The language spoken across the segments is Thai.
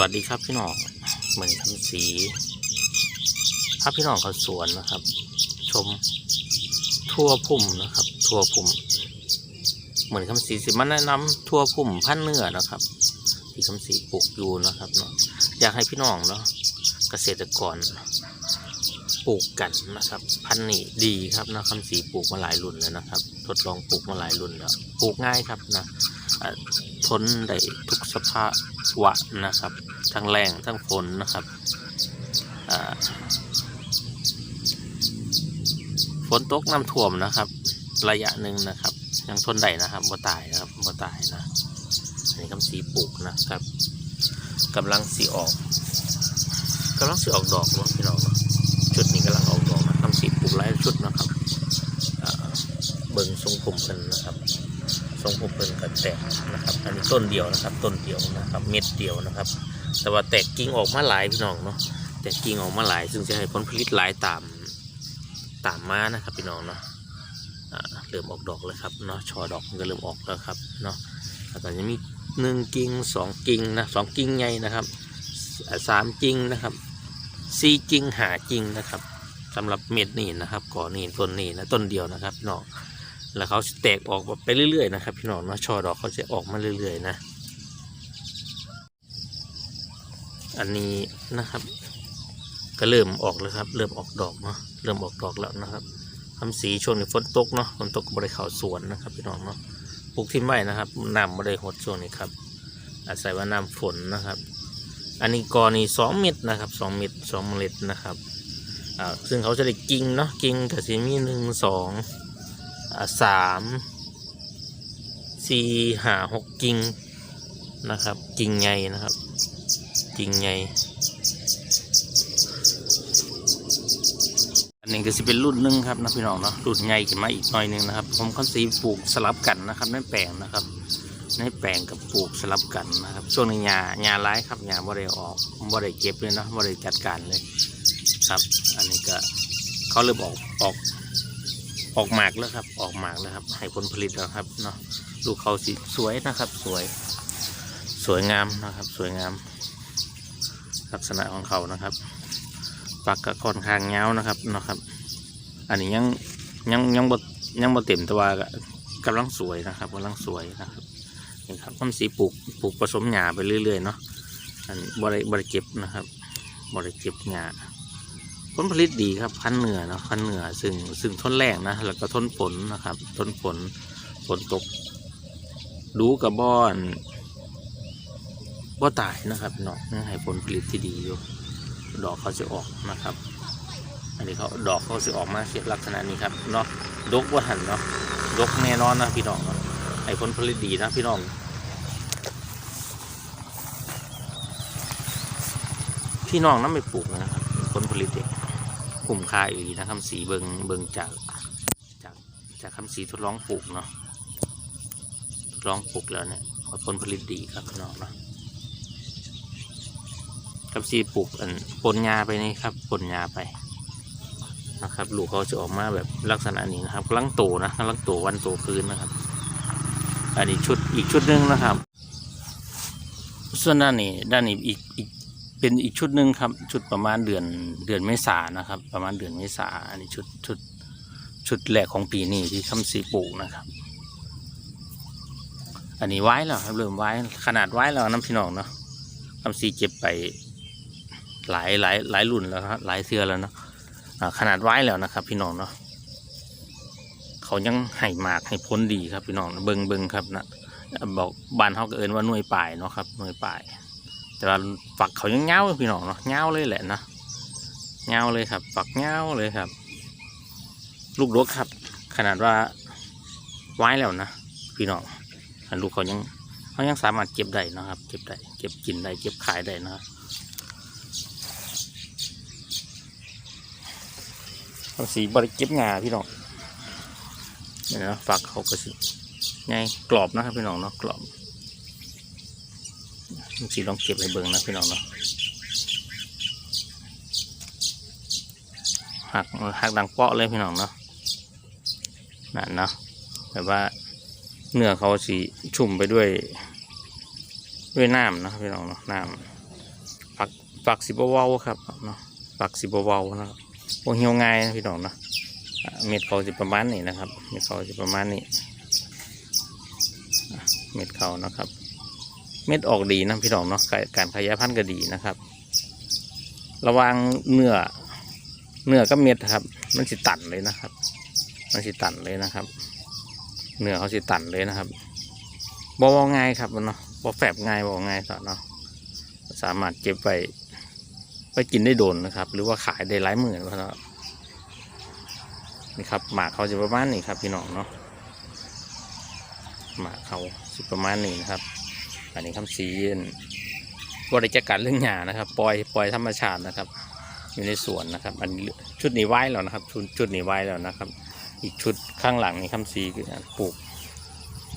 วัสดีครับพี่น้องเหมือนคำสีพาพี่น้องเขาสวนนะครับ ชมทั่วพุ่มนะครับ ทั่วพุ่ม เหมือนคำสีสิมาแนะนำทั่วพุ่มพันเนื้อนะครับ ที่คำสีปลูกอยู่นะครับเนาะอยากให้พี่น้องเนาะเกษตรกรปลูกกันนะครับ พันนี้ดีครับนะคำสีปลูกมาหลายรุ่นแล้วนะครับ ทดลองปลูกมาหลายรุ่นแล้วปลูกง่ายครับนะทนได้ทุกสภาพ วะนะครับ ทั้งแรงทั้งฝนนะครับฝนตกน้ำท่วมนะครับ ระยะหนึ่งนะครับ ยังทนได้นะครับบ่ตายนะครับบ่ตายนะอันนี้กำสีปลูกนะครับกำลังสีออกกำลังสีออกดอกพี่น้องชุดนี้กำลังออกดอกนะกำสีปลูกหลายชุดนะครับเบิ่งทรงผมกันนะครับ งผมเป็นกระแตกนะครับ อันนี้ต้นเดียวนะครับ ต้นเดียวนะครับ เม็ดเดียวนะครับ แต่ว่าแตกกิ่งออกมาหลายพี่น้องเนาะ แตกกิ่งออกมาหลาย ซึ่งจะให้ผลผลิตหลายตามตามมานะครับพี่น้องเนาะเริ่มออกดอกแล้วครับเนาะชอดอกก็เริ่มออกแล้วครับเนาะแล้วก็จะมีหนึ่งกิ่งสองกิ่งนะสองกิ่งใหญ่นะครับสามกิ่งนะครับสี่กิ่งหากิ่งนะครับสำหรับเม็ดนี่นะครับก่อนี่ต้นนี่นะต้นเดียวนะครับพี่น้อง แล้วเขาแตกออกไปเรื่อยๆนะครับพี่น้องเนาะช่อดอกเขาจะออกมาเรื่อย ๆ นะ อันนี้นะครับ ก็เริ่มออกแล้วครับ เริ่มออกดอกเนาะเริ่มออกดอกแล้วนะครับทำสีช่วงนี้ฝนตกเนาะฝนตกบริเขาสวนนะครับพี่น้องเนาะปลูกทิ้งไว้นะครับน้ำบริหดช่วงนี้ครับ อาศัยว่าน้ำฝนนะครับ อันนี้กอนี่สองเม็ดนะครับสองเม็ดสองเมล็ดนะครับอ่าซึ่งเขาจะได้กิ่งเนาะกิ่งกับสีมีหนึ่งสอง สามสี่หาหกกิ่งนะครับกิ่งใหญ่นะครับกิ่งใหญ่อันนี้ก็จะเป็นรุ่นหนึ่งครับนะพี่น้องเนาะรุ่นใหญ่ขึ้นมาอีกหน่อยหนึงนะครับผมเขาสีปลูกสลับกันนะครับในแปลงนะครับในแปลงกับปลูกสลับกันนะครับ ช่วงนี้หญ้าหญ้าร้ายครับหญ้าบ่ได้ออกบ่ได้เก็บเลยเนาะบ่ได้จัดการเลยครับ อันนี้ก็เขาเริ่มออกออก ออกหมากแล้วครับ ออกหมากแล้วครับให้ผลผลิตแล้วครับเนาะลูกเขาสีสวยนะครับ สวย สวยงามนะครับ สวยงาม ลักษณะของเขานะครับปักกระค่อนข้างเงานะครับเนาะครับ อันนี้ยังยังยังบดยังบดเต็มตัวากกำลังสวยนะครับกำลังสวยนะครับนี่ครับต้นสีปลูกปลูกผสมหญ้าไปเรื่อยๆเนาะอันบริบริเก็บนะครับบริเก็บหญ้า ผลผลิตดีครับพันเหนือเนาะพันเหนือซึ่งซึ่งทนแรงนะ แล้วก็ทนฝนนะครับทนฝนฝนตก ดูกับบอนบ่ตายนะครับเนาะให้ผลผลิตที่ดีอยู่ดอกเขาจะออกนะครับ อันนี้เขาดอกเขาจะออกมาเช่นลักษณะนี้ครับเนาะดกว่าหันเนาะดกแน่นอนนะพี่น้องเนาะให้ผลผลิตดีนะพี่น้องพี่น้องน้ำไปปลูกนะครับผลผลิตเด็ก กลุ่มค่าอีนะคำสีเบิงเบิงจากจากจากคำสีทดลองปลูกเนาะทดลองปลูกแล้วเนี่ยผลผลิตดีครับพี่น้องเนาะคำสีปลูกอันปนยาไปนี่ครับปนยาไปนะครับลูกเขาจะออกมาแบบลักษณะนี้นะครับกำลังโตนะกำลังโตวันโตคืนนะครับ อันนี้ชุดอีกชุดหนึ่งนะครับ ส่วนด้านนี้ด้านนี้อีกอีก เป็นอีกชุดหนึ่งครับ ชุดประมาณเดือนเดือนเมษานะครับ ประมาณเดือนเมษาอันนี้ชุดชุดชุดแรกของปีนี้ที่คำสีปลูกนะครับ อันนี้ไว้แล้วครับเริ่มไว้ขนาดไว้แล้วน้ำพี่น้องเนาะคำสีเก็บไปหลายหลายหลายรุ่นแล้วครับหลายเสื้อแล้วเนาะขนาดไว้แล้วนะครับ พี่น้องเนาะเขายังให้หมากให้พ้นดีครับพี่น้องเบิงเบิงครับนะบอกบานเขาก็เอินว่าหน่วยป่ายเนาะครับหน่วยป่าย แต่ว่าฝักเขายังเงาพี่น้องเนาะเงาเลยแหละนะเงาเลยครับ ฝักเงาเลยครับ ลูกดกครับ ขนาดว่าไว้แล้วนะพี่น้องอันลูกเขายังเขายังสามารถเก็บได้นะครับ เก็บได้เก็บกินได้เก็บขายได้นะครับเอาสีบริเก็บงาพี่น้องเนี่ยนะฝักเขาก็สิไงกรอบนะครับพี่น้องเนาะกรอบ สีลองเก็บให้เบิ่งนะพี่น้องเนาะหักหักดังเปาะเลยพี่น้องเนาะนั่นเนาะแบบว่าเนื้อเขาสีชุ่มไปด้วย ด้วยน้ำนะพี่น้องเนาะน้ำฝักปักสิบเว้าครับเนาะฝักสิบเว้านะครับพวกเหี่ยวง่ายนะพี่น้องเนาะเม็ดเขาจะประมาณนี้นะครับ เม็ดเขาจะประมาณนี้ เม็ดเขานะครับ เม็ดออกดีนะพี่น้องเนาะการขยายพันธุ์ก็ดีนะครับ ระวังเนื้อเนื้อกับเม็ดครับ มันสิตันเลยนะครับ มันสิตันเลยนะครับเนื้อเขาสิตันเลยนะครับบอวง่ายครับเนาะบอแฝบง่ายบอง่ายต่อเนาะสามารถเก็บไปไปกินได้โดนนะครับ หรือว่าขายได้หลายหมื่นเพราะเนาะนี่ครับหมากเขาจะประมาณนี้ครับพี่น้องเนาะหมากเขาสิประมาณนี้นะครับ อันนี้คำสีนบริจัดการเรื่องหญ้านะครับ ปล่อยปล่อยธรรมชาตินะครับ อยู่ในสวนนะครับ อันนี้ชุดนี้ไว้แล้วนะครับ ชุดชุดนี้ไว้แล้วนะครับ อีกชุดข้างหลังนี่คำสีการปลูก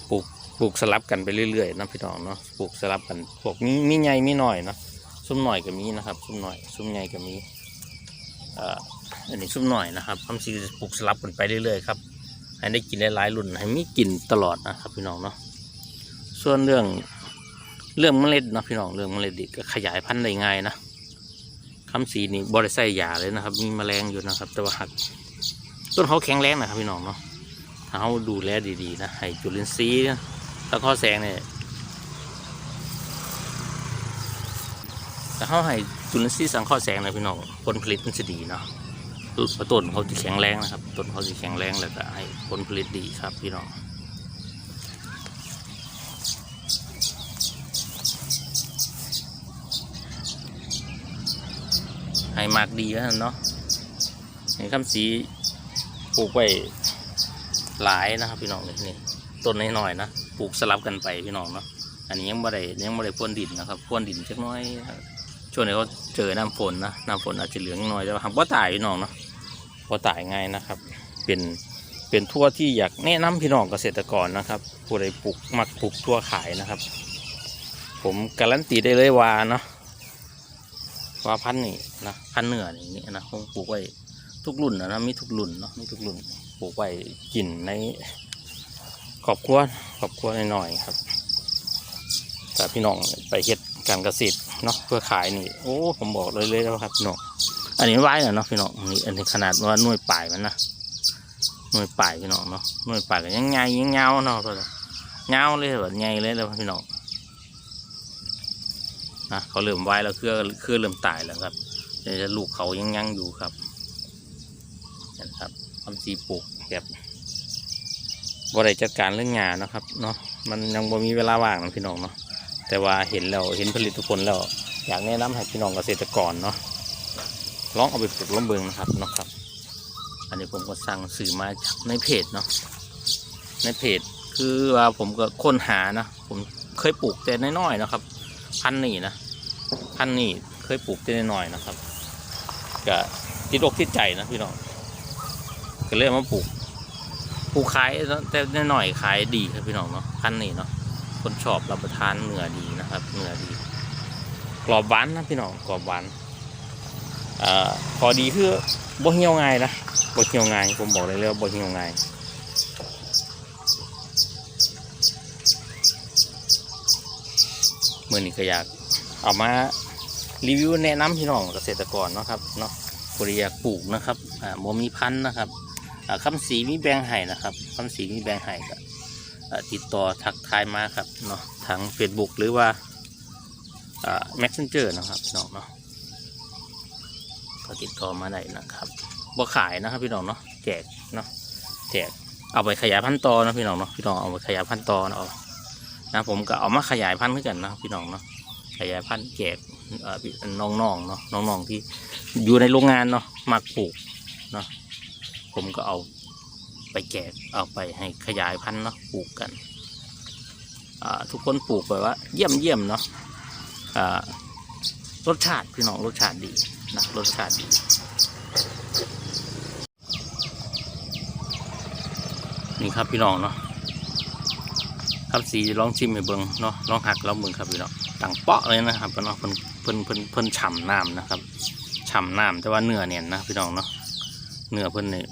ปลูกปลูกสลับกันไปเรื่อยๆนะพี่น้องเนาะปลูกสลับกันพวกมีมีใหญ่มีหน่อยเนาะซุ้มหน่อยก็มีนะครับ ซุ้มหน่อยซุ้มใหญ่ก็มีอันนี้ซุ้มหน่อยนะครับคำสีปลูกสลับกันไปเรื่อยๆครับให้ได้กินหลายๆรุ่นให้มีกินตลอดนะครับพี่น้องเนาะส่วนเรื่อง เรื่องเมล็ดนะพี่น้องเรื่องเมล็ดดีก็ขยายพันธุ์ได้ง่ายนะคำสีนี่บริใส่ยาเลยนะครับ มีแมลงอยู่นะครับ แต่ว่าหักต้นเขาแข็งแรงนะครับพี่น้องเนาะถ้าเขาดูแลดีๆนะให้จุลินทรีย์ตะข้อแสงเนี่ยแต่เขาให้จุลินทรีย์สังเคราะห์แสงนะพี่น้องผลผลิตมันจะดีเนาะต้นเขาจะแข็งแรงนะครับต้นเขาจะแข็งแรงแล้วก็ให้ผลผลิตดีครับพี่น้อง ให้มากดีแล้วเนาะเห็นคำสีปลูกไว้หลายนะครับพี่น้องนี่ต้นน้อยๆนะปลูกสลับกันไปพี่น้องเนาะอันนี้ยังไม่ได้ยังไม่ได้พ่นดินนะครับพ่นดินจักน้อยช่วงนี้เขาเจอน้ำฝนนะน้ำฝนอาจจะเหลืองน้อยแต่ว่าหากว่าตายพี่น้องเนาะว่าตายง่ายนะครับ เป็นเป็นทั่วที่อยากแนะนำพี่น้องเกษตรกรนะครับผู้ใดปลูกมักปลูกทั่วขายนะครับ ผมการันตีได้เลยว่าเนาะ ว่าพันธุ์นี่นะพันธุ์เหนือนี่างนี่นะผมปลูกไว้ทุกรุ่นนะนะมีทุกรุ่นเนาะมีทุกรุ่นปลูกไว้กินในครอบครัวครอบครัวหน่อยๆครับแต่พี่น้องไปเฮ็ดการเกษตรเนาะเพื่อขายนี่โอ้ผมบอกเลยเลยนะครับพี่น้องอันนี้ไว้เนาะพี่น้องนี่อันนี้ขนาดว่าน่วยปลายมันนะน่วยปลายพี่น้องเนาะน่วยปลายก็ยังไงยังเงาเนาะตัวเงาเลยแบบไงเลยเลยพี่น้อง นะเขาเริ่มไว้แล้วเครือเครือเริ่มตายแล้วครับจะลูกเขายังยังอยู่ครับนะครับทำสีปลูกแบบบริจัดการเรื่องงานนะครับเนาะมันยังบ่มีเวลาว่างนะพี่น้องเนาะแต่ว่าเห็นแล้วเห็นผลิตผลแล้วอยากแนะนำให้พี่น้องเกษตรกรเนาะลองเอาไปปลูกล้มเบิงนะครับเนาะครับ อันนี้ผมก็สั่งสื่อมาจากในเพจเนาะในเพจคือว่าผมก็ค้นหานะผมเคยปลูกแต่น้อยๆนะครับ พันนี่นะพันนี่เคยปลูกแต่น้อยนะครับก็ติดอกติดใจนะพี่น้องก็เลยเอามาปลูกปลูกขายแต่หน่อยขายดีครับพี่น้องเนาะพันนี้เนาะคนชอบรับประทานเนื้อดีนะครับเนื้อดี กรอบหวานนะพี่น้องกรอบหวานอ่าพอดีคือบ่เหี่ยวง่ายนะบ่เหี่ยวง่ายผมบอกเลยเลยว่าบ่เหี่ยวง่าย มื่อนี้ก็อยากเอามารีวิวแนะนำพี่น้องเกษตรกรเนาะครับเนาะบริยากปลูกนะครับอ่าบ่มีพันธุ์นะครับอ่าคำสีมีแบงไห้นะครับคำสีมีแบงไห้ก็อ่ติดต่อทักทายมาครับเนาะทาง Facebook หรือว่าอ่า Messenger นะครับพี่น้องเนาะก็ติดต่อมาได้นะครับบ่ขายนะครับพี่น้องเนาะแจกเนาะแจกเอาไปขยายพันธุ์ต่อนะพี่น้องเนาะพี่น้องเอาไปขยายพันธุ์ต่อนะเอา นะผมก็เอามาขยายพันธุ์เหมือนกันนะพี่น้องเนาะขยายพันธุ์แจกน้องๆเนาะน้องๆที่อยู่ในโรงงานเนาะมักปลูกเนาะผมก็เอาไปแจกเอาไปให้ขยายพันธุ์เนาะปลูกกันทุกคนปลูกแบบว่า เยี่ยมเยี่ยมเนาะรสชาติพี่น้องรสชาติดีนะรสชาติดีนี่ครับพี่น้องเนาะ ครับสีลองชิมให้เบิ่งเนาะลองหักลองเบิ่งครับพี่น้องต่างเปาะเลยนะครับพี่น้องเพิ่นเพิ่นเพิ่นเพิ่นฉ่ำน้ำนะครับฉ่ำน้ำแต่ว่าเนื้อเนียนนะพี่น้องเนาะเนื้อเพิ่นเนี่ย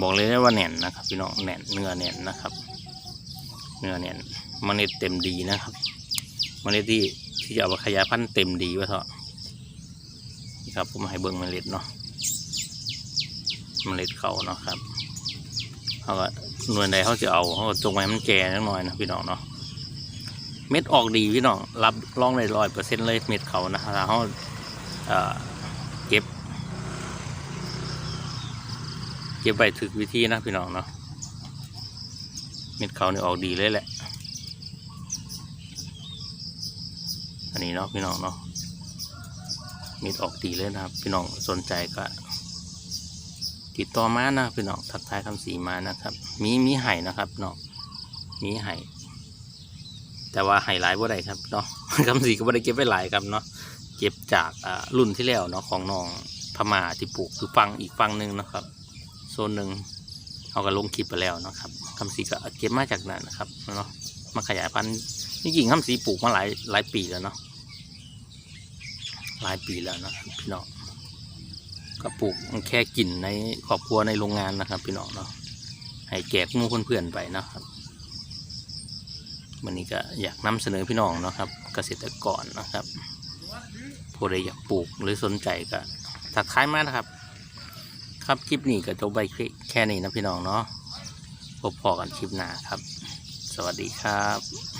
บอกเลยได้ว่าเนียนนะครับ พี่น้องเนียนเนื้อเนียนนะครับ เนื้อเนียนเมล็ดเต็มดีนะครับเมล็ดที่ที่จะเอาไปขยายพันธุ์เต็มดีวะเถอะนี่ครับผมให้เบิ่งเมล็ดเนาะเมล็ดเขาเนาะครับเขาก็ หน่วยใดเขาจะเอาเขาจงไว้มันแก่นิดหน่อยนะพี่น้องเนาะเม็ดออกดีพี่น้องรับร่องได้ร้อยเปอร์เซ็นต์เลยเม็ดเขานะถ้าเขาเก็บ เก็บไปถึกวิธีนะพี่น้องเนาะเม็ดเขาเนี่ออกดีเลยแหละ อันนี้เนาะพี่น้องเนาะเม็ดออกดีเลยนะครับ พี่น้องสนใจก็ ติดต่อมานะพี่น้องทักทายคำสีมานะครับ มีมีไห่นะครับเนาะมีไห่แต่ว่าไห่หลายบ่ได้ครับเนาะคำสีก็บ่ได้เก็บไว้หลายครับเนาะเก็บจากอ่ารุ่นที่แล้วเนาะของน้องพม่าที่ปลูกอยู่ฟังอีกฟังหนึ่งนะครับ โซนหนึ่งเอาก็ลงคลิปไปแล้วนะครับคำสีก็เก็บมาจากนั้นนะครับเนาะมาขยายพันธุ์จริงๆคำสีปลูกมาหลายหลายปีแล้วเนาะหลายปีแล้วนะพี่น้อง ก็ปลูกแค่กินในครอบครัวในโรงงานนะครับพี่น้องเนาะให้แจกมู่เพื่อนๆไปนะครับวันนี้ก็อยากนำเสนอพี่น้องเนาะครับ เกษตรกรนะครับผู้ใดอยากปลูกหรือสนใจก็ทักทายมานะครับ ครับคลิปนี้ก็จบไปแค่นี้นะพี่น้องเนาะพบพอกันคลิปหน้าครับ สวัสดีครับ